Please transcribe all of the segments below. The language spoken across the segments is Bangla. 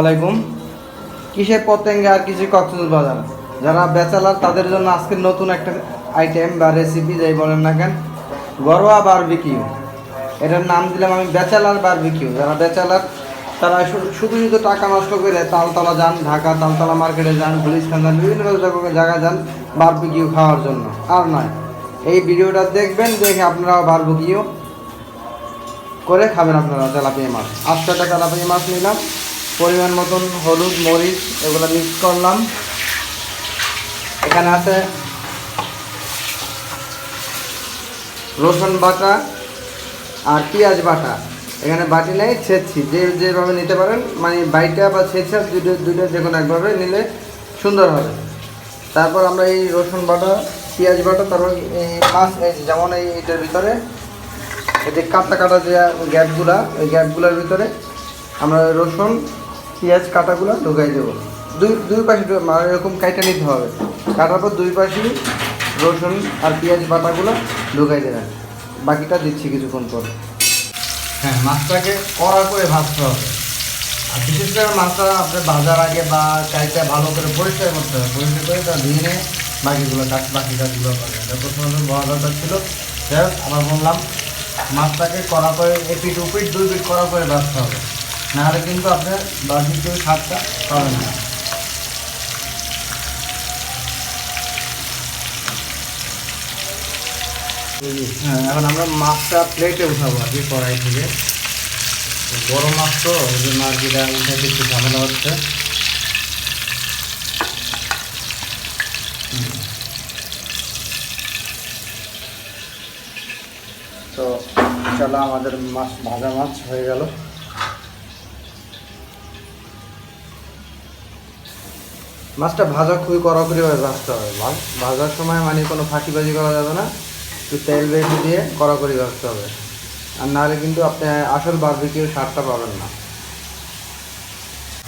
আলাইকুম কিসের পতেঙ্গে আর কিছু বাজার যারা বেচালার তাদের জন্য আজকের নতুন একটা আইটেম বা রেসিপি যাই বলেন না কেন, ঘরোয়া বারবিকিউ এটার নাম দিলাম আমি বেচালার বারবিকিউ যারা বেচালার তারা শুধু শুধু টাকা নষ্ট করে তালতলা যান, ঢাকা তালতলা মার্কেটে যান গুলিস্তান যান বিভিন্ন জায়গায় যান বারবিকিউ খাওয়ার জন্য। আর নয়, এই ভিডিওটা দেখবেন, দেখে আপনারা বারবিকিউ করে খাবেন আপনারা তেলাপিয়া মাছ। আটশো টাকা তেলাপিয়া মাছ নিলাম। পরিমাণ মতন হলুদ, মরিচ, এগুলো মিক্স করলাম। এখানে আছে রসুন বাটা আর পেঁয়াজ বাটা। এখানে বাটি নেই ছেদছি যে যেভাবে নিতে পারেন মানে বাইটা বা ছেঁচা দুটো দুটো যে কোনো একভাবে নিলে সুন্দর হবে। তারপর আমরা এই রসুন বাটা, পেঁয়াজ বাটা, তারপর এই যেমন এই এটার ভিতরে, এই যে কাটা কাটা যে গ্যাপগুলা ওই গ্যাপগুলোর ভিতরে আমরা রসুন পেঁয়াজ কাটাগুলো ঢুকাই দেবো। দুই দুই পাশে এরকম কাইটা নিতে হবে। কাটার পর দুই পাশেই রসুন আর পেঁয়াজ বাটাগুলো ঢুকাই দেবেন বাকিটা দিচ্ছি কিছুক্ষণ পর। হ্যাঁ মাছটাকে কড়া করে ভাজতে হবে। আর বিশেষ করে মাছটা আপনার বাজার আগে বা কাইটা ভালো করে পরিষ্কার করতে হবে। পরিষ্কার করে তা ধুয়ে নিয়ে বাকিগুলো কাজ বাকি কাজগুলো করবেন এটা প্রথমত বড় দরকার ছিল। যাই হোক, আবার বললাম, মাছটাকে কড়া করে এপিট উপিট দুই পিট কড়া করে ভাজতে হবে। নাহলে কিন্তু আপনার বার্বিকিউ স্বাদটা পাবেন না। হ্যাঁ এখন আমরা মাছটা প্লেটে উঠাবো আর কি কড়াই থেকে। বড় মাছ তো ওই জন্য আর কি উঠাতে একটু ঝামেলা হচ্ছে। তো চলো আমাদের মাছ, ভাজা মাছ হয়ে গেল। মাছটা ভাজা খুবই কড়াকড়িভাবে ভাজতে হবে। ভাজার সময় মানে কোনো ফাঁকিবাজি করা যাবে না। একটু তেল বেশি দিয়ে কড়াকড়ি ভাজতে হবে। আর নাহলে কিন্তু আপনি আসল বারবিকিউ স্বাদটা পাবেন না।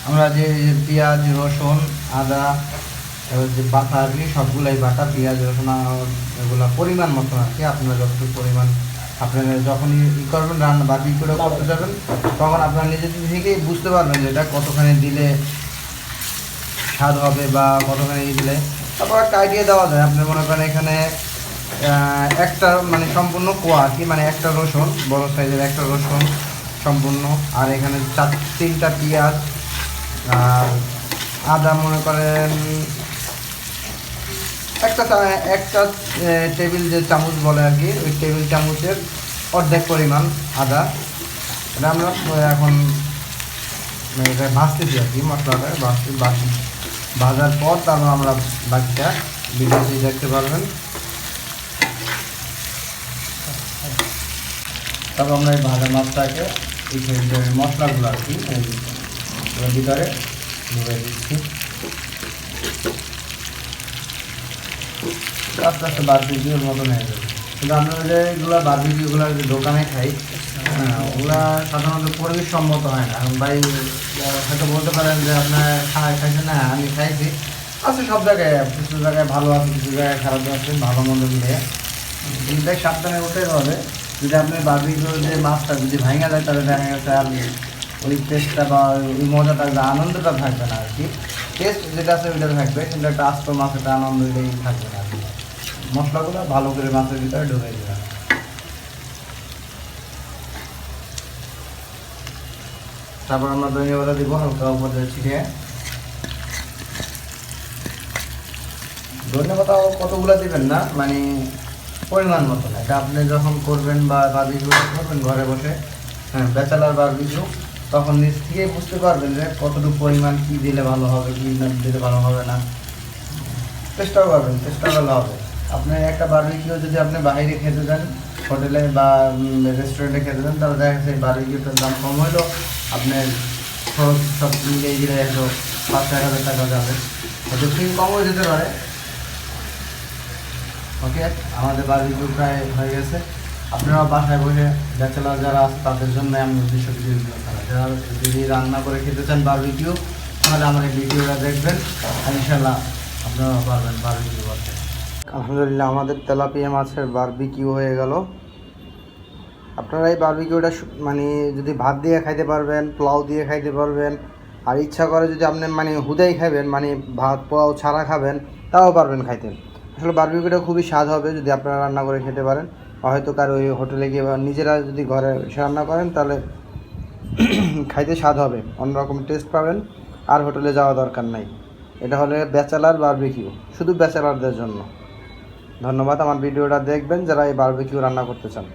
আমরা যে পেঁয়াজ, রসুন, আদা যে বাটা আর কি সবগুলাই বাটা, পেঁয়াজ, রসুন এগুলা পরিমাণ মতো আর কি আপনারা যতটুকু পরিমাণ আপনারা যখনই ই করবেন, রান্না বারবিকিউ করে করতে যাবেন, তখন আপনারা নিজে থেকেই বুঝতে পারবেন যে এটা কতখানি দিলে স্বাদ হবে বা কতখানি দিলে তারপর একটা আইডিয়া দেওয়া যায়। আপনি মনে করেন এখানে একটা মানে সম্পূর্ণ কোয়া আর কি মানে একটা রসুন, বড় সাইজের একটা রসুন সম্পূর্ণ, আর এখানে চার, তিনটা পেঁয়াজ, আর আদা মনে করেন, একটা একটা টেবিল যে চামচ বলে আর কি, ওই টেবিল চামচের অর্ধেক পরিমাণ আদা। এটা আমরা এখন মানে ভাজতেছি আর কি, মশলাটা ভাজতে ভাজ- ভাজার পর তারপর আমরা বাকিটা ভিডিওতে দেখতে পারবেন। তারপর আমরা এই ভাজা মাছটাকে এই মশলাগুলো আর কি ভিতরে ঢুকে দিচ্ছি। আস্তে আস্তে বারবিকিউর মতন হয়ে যাবে। কিন্তু আমরা যে এগুলো বারবিকিউগুলো যে দোকানে খাই ওগুলা সাধারণত পরিবেশ সম্মত হয় না। ভাই হয়তো বলতে পারেন যে আপনার খাই খাইছেন না, আমি খাইছি। আছে সব জায়গায়, কিছু জায়গায় ভালো আছে, কিছু জায়গায় খারাপ আছে, ভালো মন্দ মিলে। দিনটাই সাবধানে উঠতে হবে। যদি আপনি বারবিকিউ যে মাছটা যদি ভাঙা যায়, তাহলে দেখা গেছে আর ওই টেস্টটা বা ওই মজাটা যে আনন্দটা থাকবে না আর কি। টেস্ট যেটা আছে, ওইটা থাকবে, কিন্তু একটা আস্ত মাছের আনন্দ এটাই থাকবে না আর কি। মশলাগুলো ভালো করে মাছের ভিতরে ঢুকে দেবেন। তারপর আমরা ধনিয়া পাতা দিব হালকা উপর ছিটিয়ে ধনিয়া কতগুলো দিবেন না? মানে পরিমাণ মতো না। এটা আপনি যখন করবেন বা বারবিকিউ করবেন ঘরে বসে হ্যাঁ ব্যাচেলার বারবিকিউ তখন নিজ থেকেই বুঝতে পারবেন যে কতটুকু পরিমাণ কী দিলে ভালো হবে, কী না দিলে ভালো হবে না। চেষ্টাও করবেন, চেষ্টা করলে হবে। আপনি একটা বারবিকিউ যদি আপনি বাইরে খেতে যান হোটেলে বা রেস্টুরেন্টে খেতে যান তাহলে দেখা যাচ্ছে বারবিকিউটার দাম কম হলেও আপনার খরচ সব মিলিয়ে গেলে একশো পাঁচ এক হাজার টাকা যাবে। হয়তো ফি কমও যেতে পারে। ওকে আমাদের বারবিকিউ প্রায় হয়ে গেছে। আপনারা বাসায় বসে ব্যাচেলার যারা আছে, তাদের জন্য আমি উদ্দেশ্য করা যারা যদি রান্না করে খেতে চান বারবিকিউ তাহলে আমার এই ভিডিওটা দেখবেন। ইনশাল্লাহ আপনারা পারবেন বারবিকিউ করতে। আলহামদুলিল্লাহ, আমাদের তেলাপিয়া মাছের বারবিকিউ হয়ে গেল। আপনারা এই বারবিকিউটা মানে যদি ভাত দিয়ে খাইতে পারবেন, পোলাও দিয়ে খাইতে পারবেন, আর ইচ্ছা করে যদি আপনি মানে হুদাই খাবেন মানে ভাত, পোলাও ছাড়া খাবেন, তাও পারবেন খাইতে। আসলে বারবিকিউটা খুবই স্বাদ হবে যদি আপনারা রান্না করে খেতে পারেন। হয়তো কারও ওই হোটেলে গিয়ে বা নিজেরা যদি ঘরে রান্না করেন, তাহলে খাইতে স্বাদ হবে। অন্যরকম টেস্ট পাবেন, আর হোটেলে যাওয়া দরকার নাই। এটা হলে ব্যাচেলার বারবিকিউ শুধু ব্যাচেলারদের জন্য। ধন্যবাদ আমার ভিডিওটা দেখবেন যারা এই বারবিকিউ রান্না করতে চান।